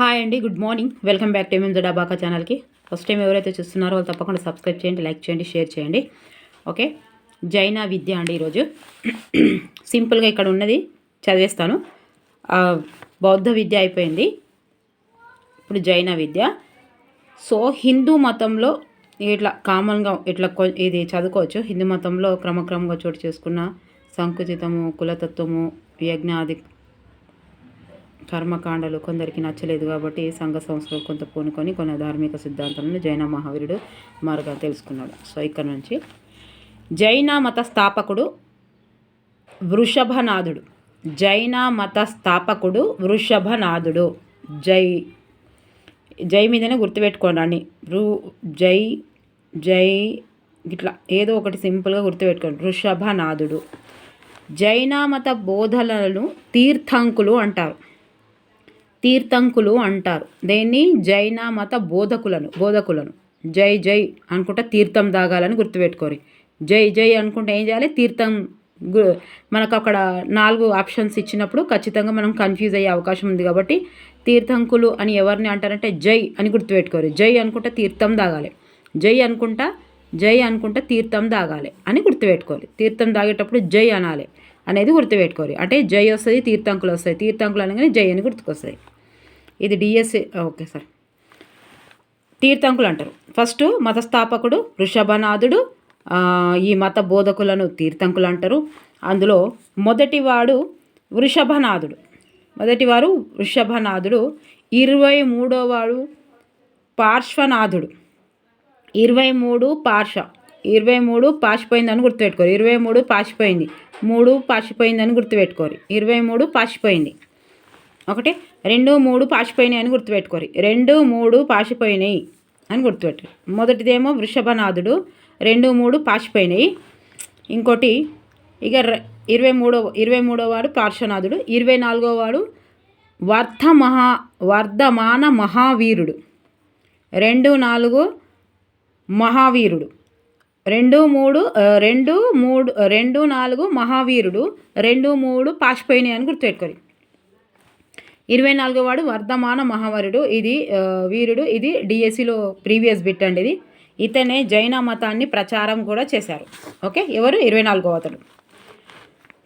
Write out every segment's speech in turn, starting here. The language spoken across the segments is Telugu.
హాయ్ అండి good morning. Welcome back to M M Jadabaka ఛానల్కి. ఫస్ట్ టైం ఎవరైతే చూస్తున్నారో వాళ్ళు తప్పకుండా సబ్స్క్రైబ్ చేయండి లైక్ చేయండి షేర్ చేయండి. ఓకే? జైన విద్య అండి ఈరోజు. సింపుల్గా ఇక్కడ ఉన్నది చదివేస్తాను. బౌద్ధ విద్య అయిపోయింది. ఇప్పుడు జైన విద్య. సో హిందూ మతంలో ఇట్లా కామన్గా ఇట్లా కొ- ఇది చదువుకోవచ్చు. హిందూ మతంలో క్రమక్రమంగా చోటు చేసుకున్న సంకుచితము కులతత్వము యజ్ఞాది కర్మకాండలు కొందరికి నచ్చలేదు కాబట్టి సంఘ సంస్థలు కొంత పూనుకొని కొన్ని ధార్మిక సిద్ధాంతాలను జైన మహావీరుడు మారుగా తెలుసుకున్నాడు. సో ఇక్కడ నుంచి జైన మత స్థాపకుడు వృషభనాథుడు. జైన మత స్థాపకుడు వృషభనాథుడు. జై జై మీదనే గుర్తుపెట్టుకోండి అన్ని రు జై జై ఇట్లా ఏదో ఒకటి సింపుల్గా గుర్తుపెట్టుకోండి. వృషభనాథుడు. జైన మత బోధనలను తీర్థంకులు అంటారు. తీర్థంకులు అంటారు. దేన్ని? జైన మత బోధకులను బోధకులను. జై జై అనుకుంటా తీర్థం దాగాలని గుర్తుపెట్టుకోరు. జై జై అనుకుంటే ఏం చేయాలి? తీర్థం మనకు అక్కడ నాలుగు ఆప్షన్స్ ఇచ్చినప్పుడు ఖచ్చితంగా మనం కన్ఫ్యూజ్ అయ్యే అవకాశం ఉంది కాబట్టి తీర్థంకులు అని ఎవరిని అంటారంటే జై అని గుర్తుపెట్టుకోరు. జై అనుకుంటా తీర్థం దాగాలి. జై అనుకుంటా జై అనుకుంటా తీర్థం దాగాలి అని గుర్తుపెట్టుకోవాలి తీర్థం దాగేటప్పుడు జై అనాలి అనేది గుర్తుపెట్టుకోవాలి అంటే జై వస్తుంది తీర్థంకులు వస్తాయి తీర్థంకులు అనగానే జై అని గుర్తుకొస్తాయి ఇది డిఎస్సి ఓకే సార్. తీర్థంకులు అంటారు ఫస్ట్ మతస్థాపకుడు వృషభనాథుడు ఈ మత బోధకులను తీర్థంకులు అంటారు అందులో మొదటివాడు వృషభనాథుడు. మొదటివారు వృషభనాథుడు ఇరవై మూడోవాడు పార్శ్వనాథుడు. ఇరవై మూడు పార్ష ఇరవై మూడు పాసిపోయిందని గుర్తుపెట్టుకోరు. ఇరవై మూడు పాసిపోయింది మూడు పాసిపోయిందని గుర్తుపెట్టుకోరు. ఇరవై మూడు పాసిపోయింది ఒకటి రెండు మూడు పాసిపోయినాయి అని గుర్తుపెట్టుకోరు. రెండు మూడు పాసిపోయినాయి అని గుర్తుపెట్టు. మొదటిదేమో వృషభనాథుడు రెండు మూడు పాసిపోయినాయి ఇంకోటి ఇక ఇరవై మూడో ఇరవై మూడో వాడు పార్శ్వనాథుడు ఇరవై నాలుగో వాడు వర్ధ మహా వర్ధమాన మహావీరుడు. రెండు నాలుగు మహావీరుడు. రెండు మూడు రెండు మూడు రెండు నాలుగు మహావీరుడు రెండు మూడు పాసిపోయినాయి అని గుర్తుపెట్టుకోరు. ఇరవై నాలుగో వాడు వర్ధమాన మహావరుడు. ఇది వీరుడు ఇది డిఎస్సిలో ప్రీవియస్ బిట్ అండి ఇది. ఇతనే జైన మతాన్ని ప్రచారం కూడా చేశారు. ఓకే? ఎవరు? ఇరవై నాలుగో అతడు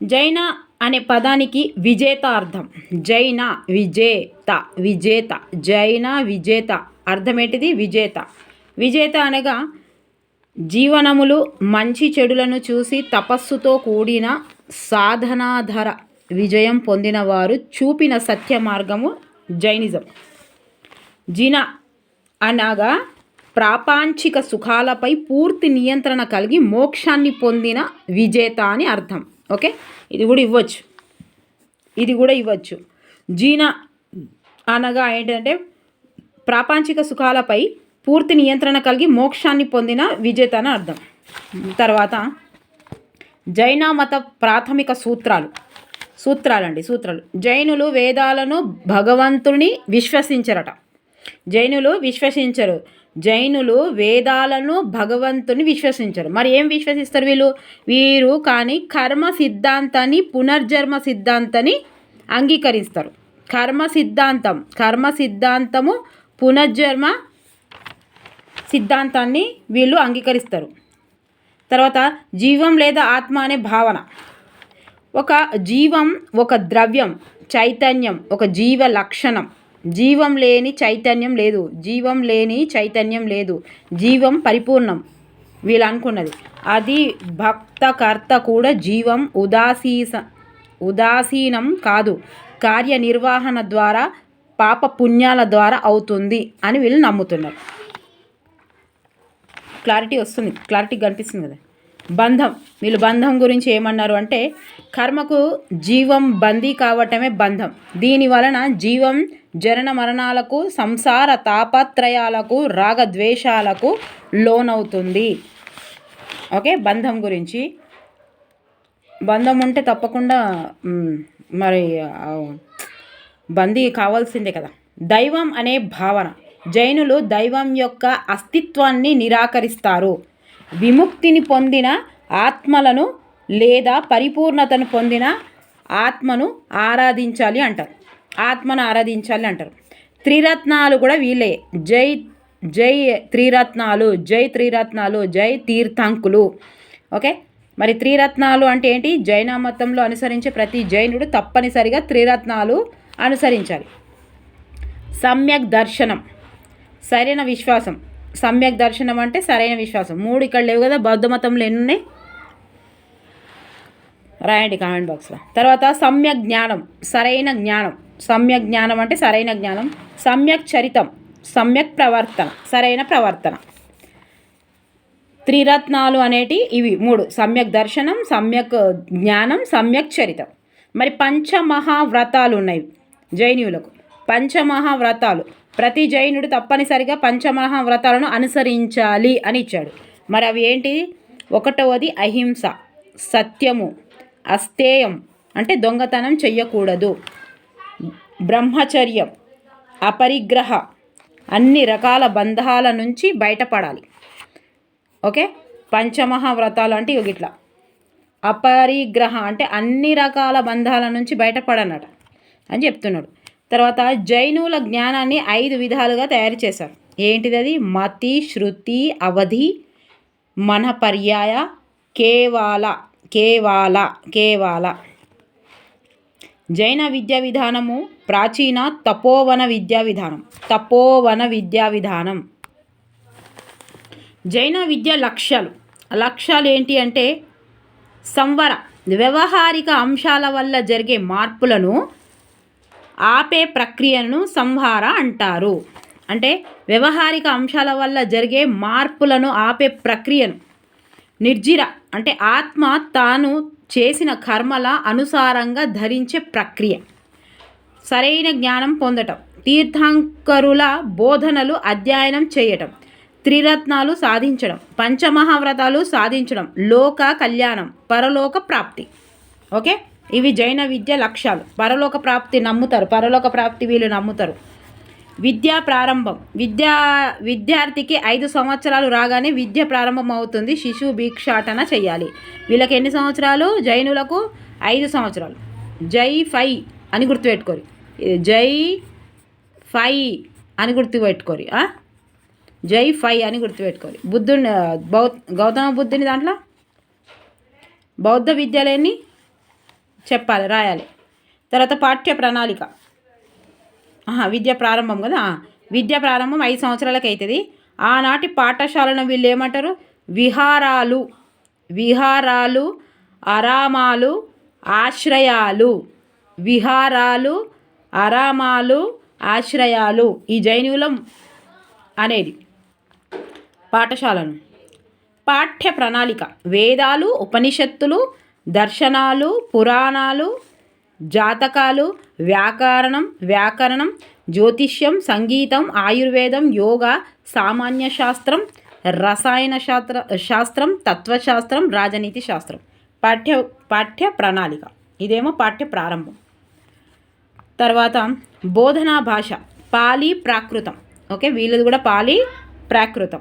జైన అనే పదానికి విజేత అర్థం జైన విజేత విజేత జైన విజేత. అర్థం ఏంటిది? విజేత. విజేత అనగా జీవనములు మంచి చెడులను చూసి తపస్సుతో కూడిన సాధనాధర. విజయం పొందినవారు చూపిన సత్య మార్గము జైనిజం. జిన అనగా ప్రాపంచిక సుఖాలపై పూర్తి నియంత్రణ కలిగి మోక్షాన్ని పొందిన విజేత అని అర్థం. ఓకే? ఇది కూడా ఇవ్వచ్చు. ఇది కూడా ఇవ్వచ్చు. జీన అనగా ఏంటంటే ప్రాపంచిక సుఖాలపై పూర్తి నియంత్రణ కలిగి మోక్షాన్ని పొందిన విజేత అని అర్థం. తర్వాత జైన మత ప్రాథమిక సూత్రాలు. సూత్రాలండి సూత్రాలు. జైనులు వేదాలను భగవంతుని విశ్వసించరట. జైనులు విశ్వసించరు. జైనులు వేదాలను భగవంతుని విశ్వసించరు. మరి ఏం విశ్వసిస్తారు వీళ్ళు? వీరు కానీ కర్మ సిద్ధాంతాన్ని పునర్జన్మ సిద్ధాంతాన్ని అంగీకరిస్తారు. కర్మ సిద్ధాంతం కర్మ సిద్ధాంతము పునర్జన్మ సిద్ధాంతాన్ని వీళ్ళు అంగీకరిస్తారు. తర్వాత జీవం లేదా ఆత్మ అనే భావన. ఒక జీవం ఒక ద్రవ్యం చైతన్యం ఒక జీవ లక్షణం. జీవం లేని చైతన్యం లేదు. జీవం లేని చైతన్యం లేదు. జీవం పరిపూర్ణం. వీళ్ళు అనుకున్నది. అది భక్తకర్త కూడా జీవం ఉదాసీస ఉదాసీనం కాదు. కార్యనిర్వహణ ద్వారా పాప పుణ్యాల ద్వారా అవుతుంది అని వీళ్ళు నమ్ముతున్నారు. క్లారిటీ వస్తుంది. క్లారిటీ కనిపిస్తుంది కదా. బంధం. వీళ్ళు బంధం గురించి ఏమన్నారు అంటే కర్మకు జీవం బందీ కావటమే బంధం. దీని వలన జీవం జనన మరణాలకు సంసార తాపత్రయాలకు రాగద్వేషాలకు లోనవుతుంది. ఓకే? బంధం గురించి. బంధం ఉంటే తప్పకుండా మరి బందీ కావాల్సిందే కదా. దైవం అనే భావన. జైనులు దైవం యొక్క అస్తిత్వాన్ని నిరాకరిస్తారు. విముక్తిని పొందిన ఆత్మలను లేదా పరిపూర్ణతను పొందిన ఆత్మను ఆరాధించాలి అంటారు. ఆత్మను ఆరాధించాలి అంటారు. త్రిరత్నాలు కూడా వీళ్ళే. జై జై త్రిరత్నాలు జై త్రిరత్నాలు జై తీర్థంకులు. ఓకే? మరి త్రిరత్నాలు అంటే ఏంటి? జైన మతంలో అనుసరించే ప్రతి జైనుడు తప్పనిసరిగా త్రిరత్నాలు అనుసరించాలి. సమ్యక్ దర్శనం. సరైన విశ్వాసం. సమ్యక్ దర్శనం అంటే సరైన విశ్వాసం. మూడు ఇక్కడ లేవు కదా బౌద్ధ మతంలో ఎన్ని ఉన్నాయి రాయండి కామెంట్ బాక్స్లో తర్వాత సమ్యక్ జ్ఞానం సరైన జ్ఞానం. సమ్యక్ జ్ఞానం అంటే సరైన జ్ఞానం. సమ్యక్ చరితం సమ్యక్ ప్రవర్తన సరైన ప్రవర్తన. త్రిరత్నాలు అనేటి ఇవి మూడు. సమ్యక్ దర్శనం సమ్యక్ జ్ఞానం సమ్యక్ చరితం. మరి పంచమహావ్రతాలు ఉన్నాయి జైనులకు పంచమహావ్రతాలు. ప్రతి జైనుడు తప్పనిసరిగా పంచమహావ్రతాలను అనుసరించాలి అని ఇచ్చాడు. మరి అవి ఏంటి? ఒకటవది అహింస సత్యము అస్తేయం అంటే దొంగతనం చెయ్యకూడదు. బ్రహ్మచర్యం అపరిగ్రహ అన్ని రకాల బంధాల నుంచి బయటపడాలి. ఓకే? పంచమహావ్రతాలు అంటే ఇగో ఇట్లా అపరిగ్రహ అంటే అన్ని రకాల బంధాల నుంచి బయటపడనట అని చెప్తున్నాడు. తర్వాత జైనుల జ్ఞానాన్ని ఐదు విధాలుగా తయారు చేశారు. ఏంటిది అది మతి శృతి అవధి మన పర్యాయ కేవాల కేవాల కేవాల. జైన విద్యా విధానము ప్రాచీన తపోవన విద్యా విధానం. తపోవన విద్యా విధానం. జైన విద్య లక్ష్యాలు. లక్ష్యాలు ఏంటి అంటే సంవర వ్యవహారిక అంశాల వల్ల జరిగే మార్పులను ఆపే ప్రక్రియను సంహార అంటారు. అంటే వ్యవహారిక అంశాల వల్ల జరిగే మార్పులను ఆపే ప్రక్రియను. నిర్జిర అంటే ఆత్మ తాను చేసిన కర్మల అనుసారంగా ధరించే ప్రక్రియ. సరైన జ్ఞానం పొందటం. తీర్థంకరుల బోధనలు అధ్యయనం చేయటం. త్రిరత్నాలు సాధించడం. పంచమహావ్రతాలు సాధించడం. లోక కళ్యాణం. పరలోక ప్రాప్తి. ఓకే? ఇవి జైన విద్య లక్ష్యాలు. పరలోక ప్రాప్తి నమ్ముతారు. పరలోక ప్రాప్తి వీళ్ళు నమ్ముతారు. విద్యా ప్రారంభం. విద్యా విద్యార్థికి ఐదు సంవత్సరాలు రాగానే విద్య ప్రారంభం అవుతుంది. శిశు భిక్షాటన చేయాలి వీళ్ళకి ఎన్ని సంవత్సరాలు? జైనులకు ఐదు సంవత్సరాలు. జై ఫై అని గుర్తుపెట్టుకోరు. జై ఫై అని గుర్తుపెట్టుకోరు. జై ఫై అని గుర్తుపెట్టుకోరు. బుద్ధుని బౌ గౌతమ బుద్ధుని దాంట్లో? బౌద్ధ విద్యలేని చెప్పాలి రాయాలి. తర్వాత పాఠ్య ప్రణాళిక. విద్య ప్రారంభం కదా? విద్య ప్రారంభం ఐదు సంవత్సరాలకు అవుతుంది ఆనాటి పాఠశాలను వీళ్ళు ఏమంటారు? విహారాలు. విహారాలు అరామాలు ఆశ్రయాలు. విహారాలు అరామాలు ఆశ్రయాలు. ఈ జైనులం అనేది పాఠశాలను. పాఠ్య ప్రణాళిక. వేదాలు ఉపనిషత్తులు దర్శనాలు పురాణాలు జాతకాలు వ్యాకరణం వ్యాకరణం జ్యోతిష్యం సంగీతం ఆయుర్వేదం యోగా సామాన్య శాస్త్రం రసాయన శాస్త్ర శాస్త్రం తత్వశాస్త్రం రాజనీతి శాస్త్రం. పాఠ్య పాఠ్య ప్రణాళిక. ఇదేమో పాఠ్య ప్రారంభం. తర్వాత బోధనా భాష పాలి ప్రాకృతం. ఓకే వీళ్ళది కూడా పాలి ప్రాకృతం.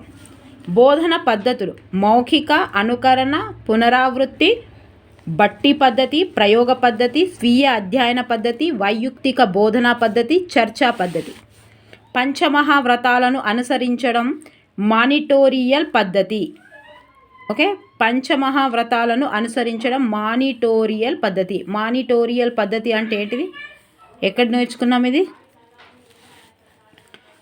బోధన పద్ధతులు మౌఖిక అనుకరణ పునరావృత్తి బట్టి పద్ధతి ప్రయోగ పద్ధతి స్వీయ అధ్యయన పద్ధతి వైయుక్తిక బోధనా పద్ధతి చర్చా పద్ధతి. పంచమహావ్రతాలను అనుసరించడం మానిటోరియల్ పద్ధతి. ఓకే? పంచమహావ్రతాలను అనుసరించడం మానిటోరియల్ పద్ధతి. మానిటోరియల్ పద్ధతి అంటే ఏంటిది? ఎక్కడ నేర్చుకున్నాం ఇది?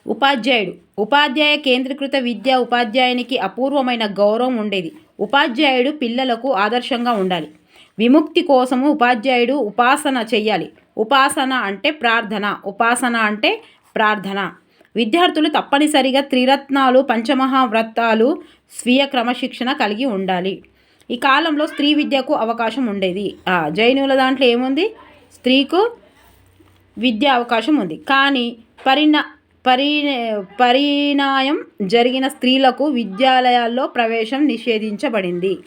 ఉపాధ్యాయుడు. ఉపాధ్యాయ కేంద్రీకృత విద్య ఉపాధ్యాయునికి అపూర్వమైన గౌరవం ఉండేది. ఉపాధ్యాయుడు పిల్లలకు ఆదర్శంగా ఉండాలి. విముక్తి కోసము ఉపాధ్యాయుడు ఉపాసన చెయ్యాలి. ఉపాసన అంటే ప్రార్థన. ఉపాసన అంటే ప్రార్థన. విద్యార్థులు తప్పనిసరిగా త్రిరత్నాలు పంచమహావ్రతాలు స్వీయ క్రమశిక్షణ కలిగి ఉండాలి. ఈ కాలంలో స్త్రీ విద్యకు అవకాశం ఉండేది. జైనుల దాంట్లో ఏముంది? స్త్రీకు విద్య అవకాశం ఉంది. కానీ పరిణా పరి పరిణాయం జరిగిన స్త్రీలకు విద్యాలయాల్లో ప్రవేశం నిషేధించబడింది.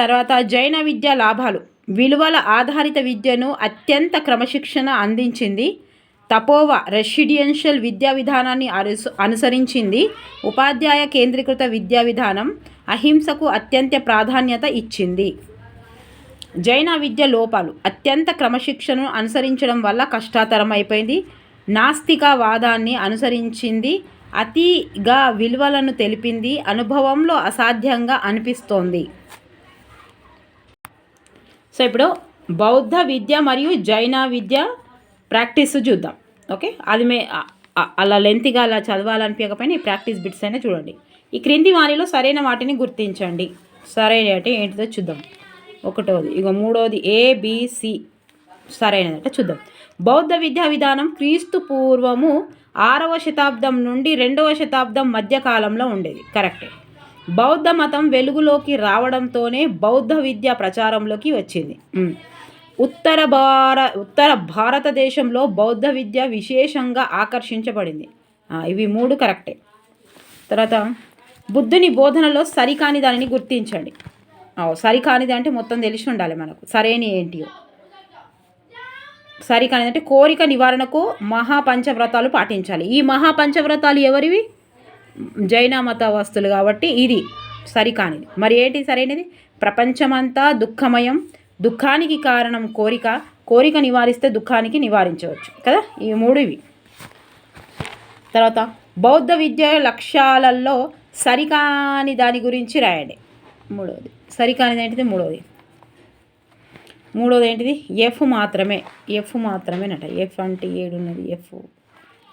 తర్వాత జైన విద్య లాభాలు. విలువల ఆధారిత విద్యను అత్యంత క్రమశిక్షణ అందించింది. తపోవ రెసిడెన్షియల్ విద్యా విధానాన్ని అనుస అనుసరించింది. ఉపాధ్యాయ కేంద్రీకృత విద్యా విధానం అహింసకు అత్యంత ప్రాధాన్యత ఇచ్చింది. జైన విద్య లోపాలు అత్యంత క్రమశిక్షణను అనుసరించడం వల్ల కష్టతరం అయిపోయింది నాస్తికవాదాన్ని అనుసరించింది. అతిగా విలువలను తెలిపింది. అనుభవంలో అసాధ్యంగా అనిపిస్తోంది. సో ఇప్పుడు బౌద్ధ విద్య మరియు జైన విద్య ప్రాక్టీస్ చూద్దాం. ఓకే? అది మే అలా లెంత్గా అలా చదవాలనిపించకపోయినా ఈ ప్రాక్టీస్ బిట్స్ అయినా చూడండి. ఈ క్రింది వాణిలో సరైన వాటిని గుర్తించండి. సరైన అంటే ఏంటిదో చూద్దాం. ఒకటోది. ఇక మూడోది ఏబిసి సరైనదంటే చూద్దాం. బౌద్ధ విద్యా విధానం క్రీస్తు పూర్వము ఆరవ శతాబ్దం నుండి రెండవ శతాబ్దం మధ్యకాలంలో ఉండేది. కరెక్టే. బౌద్ధ మతం వెలుగులోకి రావడంతోనే బౌద్ధ విద్య ప్రచారంలోకి వచ్చింది. ఉత్తర భార ఉత్తర భారతదేశంలో బౌద్ధ విద్య విశేషంగా ఆకర్షించబడింది. ఇవి మూడు కరెక్టే. తర్వాత బుద్ధుని బోధనలో సరికాని దానిని గుర్తించండి. సరికానిది అంటే మొత్తం తెలిసి ఉండాలి మనకు. సరైన ఏంటియో? సరికానిది అంటే కోరిక నివారణకు మహాపంచవ్రతాలు పాటించాలి. ఈ మహాపంచవ్రతాలు ఎవరివి? జైన మతవస్తులు కాబట్టి ఇది సరికానిది. మరి ఏంటి సరైనది? ప్రపంచమంతా దుఃఖమయం దుఃఖానికి కారణం కోరిక కోరిక నివారిస్తే దుఃఖానికి నివారించవచ్చు కదా? ఈ మూడు ఇవి తర్వాత బౌద్ధ విద్య లక్ష్యాలలో సరికాని దాని గురించి రాయండి. మూడవది సరికానిది ఏంటిది? మూడవది మూడోది ఏంటిది? ఎఫ్ మాత్రమే. ఎఫ్ మాత్రమేనట. ఎఫ్ అంటే ఏడున్నది? ఎఫ్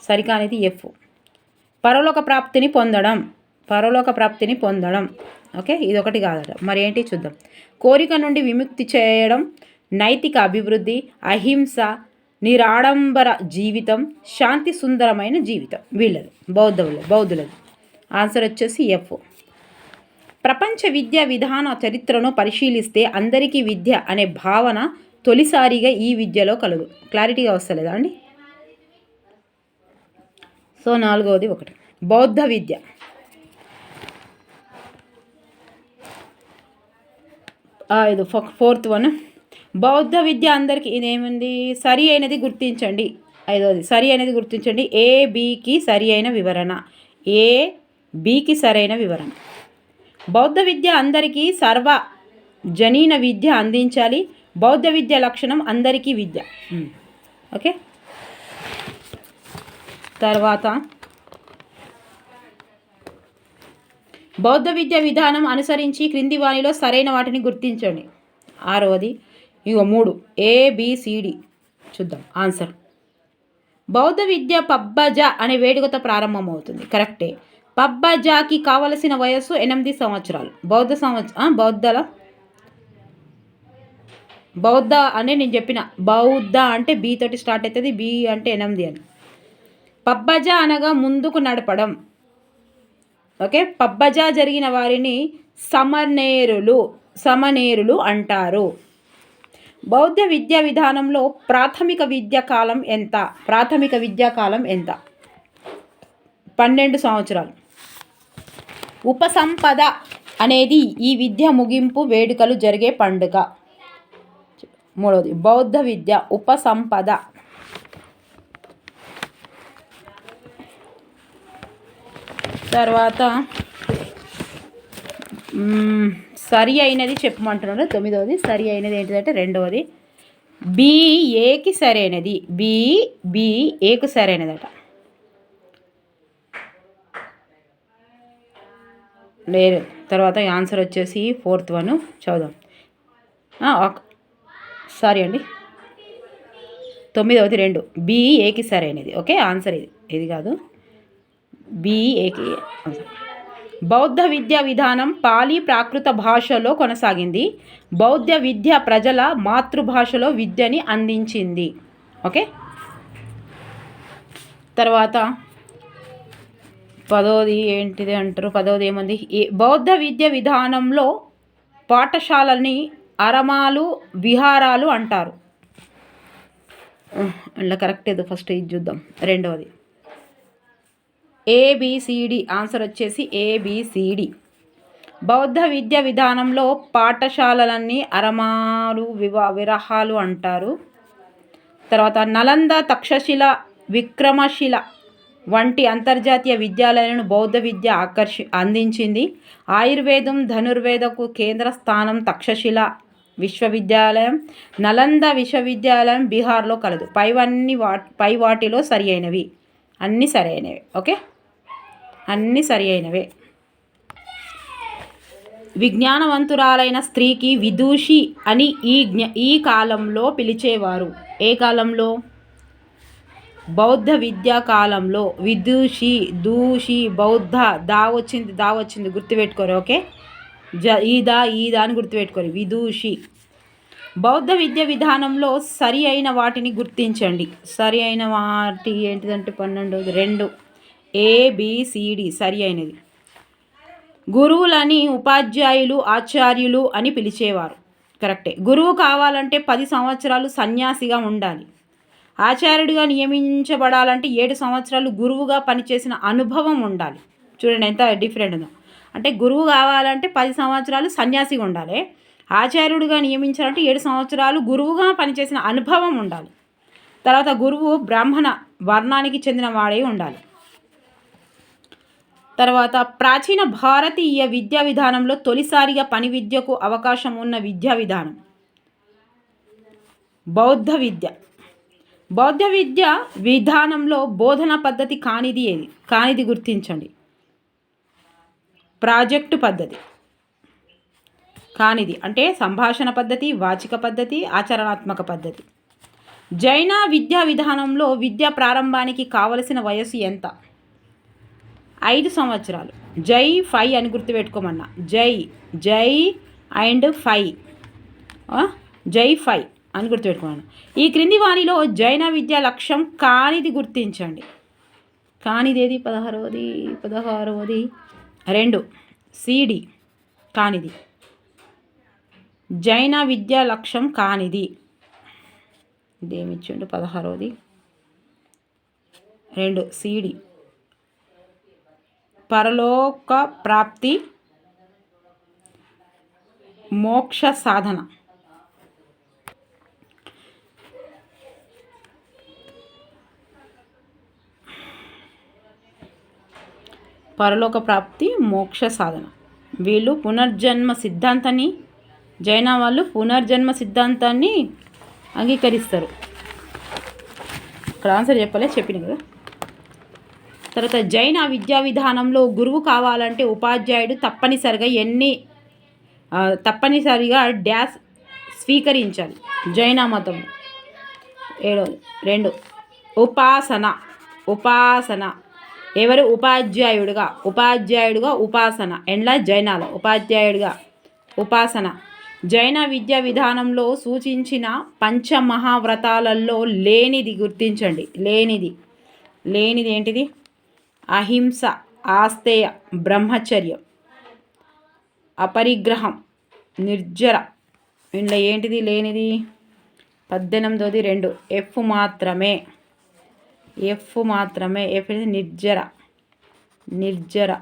సరికానిది ఎఫ్ పరలోక ప్రాప్తిని పొందడం. పరలోక ప్రాప్తిని పొందడం. ఓకే? ఇది ఒకటి కాదట. మరి ఏంటి చూద్దాం. కోరిక నుండి విముక్తి చేయడం నైతిక అభివృద్ధి అహింస నిరాడంబర జీవితం శాంతి సుందరమైన జీవితం. వీళ్ళది. బౌద్ధులు బౌద్ధులది. ఆన్సర్ వచ్చేసి ఎఫ్. ప్రపంచ విద్యా విధాన చరిత్రను పరిశీలిస్తే అందరికీ విద్య అనే భావన తొలిసారిగా ఈ విద్యలో కలదు. క్లారిటీగా వస్తలేదా అండి? సో నాలుగవది ఒకటి. బౌద్ధ విద్య. ఇది ఫోర్త్ వన్. బౌద్ధ విద్య అందరికీ ఇదేముంది? సరి అయినది గుర్తించండి. ఐదవది సరి అయినది గుర్తించండి. ఏ బికి సరి అయిన వివరణ. ఏ బికి సరైన వివరణ. బౌద్ధ విద్య అందరికీ సర్వ జనీన విద్య అందించాలి. బౌద్ధ విద్య లక్షణం అందరికీ విద్య. ఓకే? తర్వాత బౌద్ధ విద్య విధానం అనుసరించి క్రింది వాణిలో సరైన వాటిని గుర్తించండి. ఆరవది ఇగో మూడు ఏబిసిడి చూద్దాం. ఆన్సర్ బౌద్ధ విద్య పబ్బజ అనే వేడుకతో ప్రారంభమవుతుంది. కరెక్టే పబ్బజాకి కావలసిన వయస్సు ఎనిమిది సంవత్సరాలు. బౌద్ధ సంవత్సర బౌద్ధల? బౌద్ధ అనే నేను చెప్పిన బౌద్ధ అంటే బి తోటి స్టార్ట్ అవుతుంది బి అంటే ఎనిమిది అని. పబ్బజ అనగా ముందుకు నడపడం. ఓకే? పబ్బజా జరిగిన వారిని సమనేరులు సమనేరులు అంటారు. బౌద్ధ విద్యా విధానంలో ప్రాథమిక విద్యా కాలం ఎంత? ప్రాథమిక విద్యా కాలం ఎంత? పన్నెండు సంవత్సరాలు. ఉపసంపద అనేది ఈ విద్య ముగింపు వేడుకలు జరిగే పండుగ. మూడవది బౌద్ధ విద్య ఉపసంపద. తర్వాత సరి అయినది చెప్పమంటున్నాడు తొమ్మిదవది సరి అయినది ఏంటిదంటే రెండవది. బి ఏకి సరైనది బి బి ఏకు సరైనదట లేదు. తర్వాత ఆన్సర్ వచ్చేసి ఫోర్త్ వన్. చదుదాం సారీ అండి. తొమ్మిదవది రెండు. బి ఏకి సరైనది ఓకే ఆన్సర్ ఇది ఇది కాదు. బిఏకి బౌద్ధ విద్యా విధానం పాలి ప్రాకృత భాషలో కొనసాగింది. బౌద్ధ విద్య ప్రజల మాతృభాషలో విద్యని అందించింది. ఓకే? తర్వాత పదోది ఏంటిది అంటారు? పదోది ఏముంది? బౌద్ధ విద్య విధానంలో పాఠశాలని అరమాలు విహారాలు అంటారు. ఇలా కరెక్ట్ ఏదో ఫస్ట్ ఇది చూద్దాం. రెండవది ఏబిసిడి ఆన్సర్ వచ్చేసి ఏబిసిడి బౌద్ధ విద్య విధానంలో పాఠశాలలన్నీ అరమాలు వివా విరహాలు అంటారు. తర్వాత నలంద తక్షశిల విక్రమశిల వంటి అంతర్జాతీయ విద్యాలయాలను బౌద్ధ విద్య ఆకర్షి అందించింది. ఆయుర్వేదం ధనుర్వేదకు కేంద్ర స్థానం తక్షశిల విశ్వవిద్యాలయం. నలంద విశ్వవిద్యాలయం బీహార్లో కలదు. పైవన్నీ వా పై వాటిలో సరి అయినవి. అన్నీ సరైనవి ఓకే? అన్నీ సరి అయినవే విజ్ఞానవంతురాలైన స్త్రీకి విదూషి అని ఈ జ్ఞ ఈ కాలంలో పిలిచేవారు. ఏ కాలంలో? బౌద్ధ విద్యా కాలంలో. విదూషి దూషి బౌద్ధ దా వచ్చింది దా వచ్చింది గుర్తుపెట్టుకోరు ఓకే? జ ఈదా ఈదా అని గుర్తుపెట్టుకోరు. విదూషి. బౌద్ధ విద్య విధానంలో సరి అయిన వాటిని గుర్తించండి. సరి అయిన వాటి ఏంటిదంటే పన్నెండు రెండు. ఏబిసిడి సరి అయినది. గురువులని ఉపాధ్యాయులు ఆచార్యులు అని పిలిచేవారు. కరెక్టే. గురువు కావాలంటే పది సంవత్సరాలు సన్యాసిగా ఉండాలి. ఆచార్యుడిగా నియమించబడాలంటే ఏడు సంవత్సరాలు గురువుగా పనిచేసిన అనుభవం ఉండాలి. చూడండి ఎంత డిఫరెంట్ ఉందో. అంటే గురువు కావాలంటే పది సంవత్సరాలు సన్యాసిగా ఉండాలి. ఆచార్యుడిగా నియమించాలంటే ఏడు సంవత్సరాలు గురువుగా పనిచేసిన అనుభవం ఉండాలి. తర్వాత గురువు బ్రాహ్మణ వర్ణానికి చెందిన వాడే ఉండాలి. తర్వాత ప్రాచీన భారతీయ విద్యా విధానంలో తొలిసారిగా పని విద్యకు అవకాశం ఉన్న విద్యా విధానం. బౌద్ధ విద్య. బౌద్ధ విద్య విధానంలో బోధన పద్ధతి కానిది ఏది? కానిది గుర్తించండి. ప్రాజెక్టు పద్ధతి. కానిది అంటే సంభాషణ పద్ధతి వాచిక పద్ధతి ఆచరణాత్మక పద్ధతి. జైన విద్యా విధానంలో విద్య ప్రారంభానికి కావలసిన వయసు ఎంత? ఐదు సంవత్సరాలు. జై ఫై అని గుర్తుపెట్టుకోమన్నా. జై జై అండ్ ఫై. జై ఫై అని గుర్తుపెట్టుకోమన్నా. ఈ క్రింది వాణిలో జైన విద్య లక్ష్యం కానిది గుర్తించండి. కానిదేది? పదహారవది పదహారవది. రెండు సిడి కానిది. జైన విద్య లక్ష్యం కానిది. ఇదేమిచ్చిండు పదహారవది. రెండు సిడి. పరలోక ప్రాప్తి మోక్ష సాధన. పరలోక ప్రాప్తి మోక్ష సాధన. వీళ్ళు పునర్జన్మ సిద్ధాంతాన్ని జైన వాళ్ళు పునర్జన్మ సిద్ధాంతాన్ని అంగీకరిస్తారు. ఇక్కడ ఆన్సర్ చెప్పలే చెప్పిన కదా? తర్వాత జైన విద్యా విధానంలో గురువు కావాలంటే ఉపాధ్యాయుడు తప్పనిసరిగా ఎన్ని తప్పనిసరిగా డ్యాస్ స్వీకరించాలి. జైన మతం. ఏడో రెండు. ఉపాసన. ఉపాసన. ఎవరు? ఉపాధ్యాయుడుగా. ఉపాధ్యాయుడుగా ఉపాసన. ఎండ్ల జైనాల. ఉపాధ్యాయుడిగా ఉపాసన. జైన విద్యా విధానంలో సూచించిన పంచమహావ్రతాలలో లేనిది గుర్తించండి. లేనిది. లేనిది ఏంటిది? అహింస ఆస్తేయ బ్రహ్మచర్యం అపరిగ్రహం నిర్జర. ఇంట్లో ఏంటిది లేనిది? పద్దెనిమిదోది రెండు. ఎఫ్ మాత్రమే. ఎఫ్ మాత్రమే. ఎఫ్ నిర్జర. నిర్జర.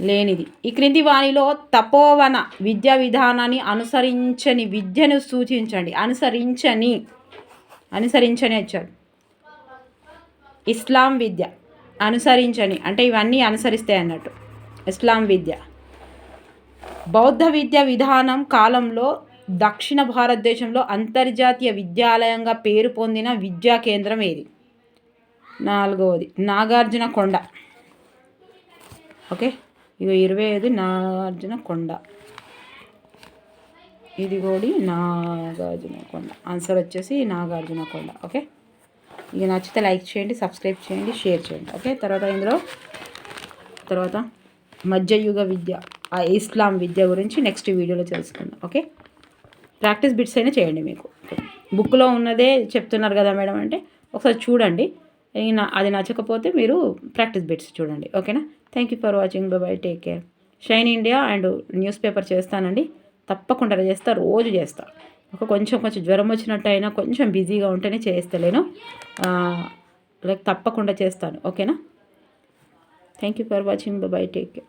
లేనిది. ఈ క్రింది వాణిలో తపోవన విద్యా విధానాన్ని అనుసరించని విద్యను సూచించండి. అనుసరించని. అనుసరించని వచ్చాడు. ఇస్లాం విద్య అనుసరించని అంటే ఇవన్నీ అనుసరిస్తాయి అన్నట్టు. ఇస్లాం విద్య. బౌద్ధ విద్య విధానం కాలంలో దక్షిణ భారతదేశంలో అంతర్జాతీయ విద్యాలయంగా పేరు పొందిన విద్యా కేంద్రం ఏది? నాలుగవది నాగార్జున కొండ. ఓకే? ఇక ఇరవై ఐదు నాగార్జున కొండ. ఇది కూడా నాగార్జున కొండ. ఆన్సర్ వచ్చేసి నాగార్జున కొండ. ఓకే? ఇక నచ్చితే లైక్ చేయండి సబ్స్క్రైబ్ చేయండి షేర్ చేయండి. ఓకే? తర్వాత ఇందులో తర్వాత మధ్యయుగ విద్య ఆ ఇస్లాం విద్య గురించి నెక్స్ట్ వీడియోలో తెలుసుకుందాం. ఓకే? ప్రాక్టీస్ బిట్స్ అయినా చేయండి మీకు. బుక్లో ఉన్నదే చెప్తున్నారు కదా మేడం అంటే ఒకసారి చూడండి. అది నచ్చకపోతే మీరు ప్రాక్టీస్ బిట్స్ చూడండి. ఓకేనా? Thank you for watching bye take care shine India and newspaper చేస్తానండి. తప్పకుండా చేస్తా రోజు చేస్తా. ఒక కొంచెం కొంచెం జ్వరం వచ్చినట్టు అయినా కొంచెం బిజీగా ఉంటేనే చేస్తలేను లైక్ తప్పకుండా చేస్తాను. ఓకేనా? Thank you for watching bye take care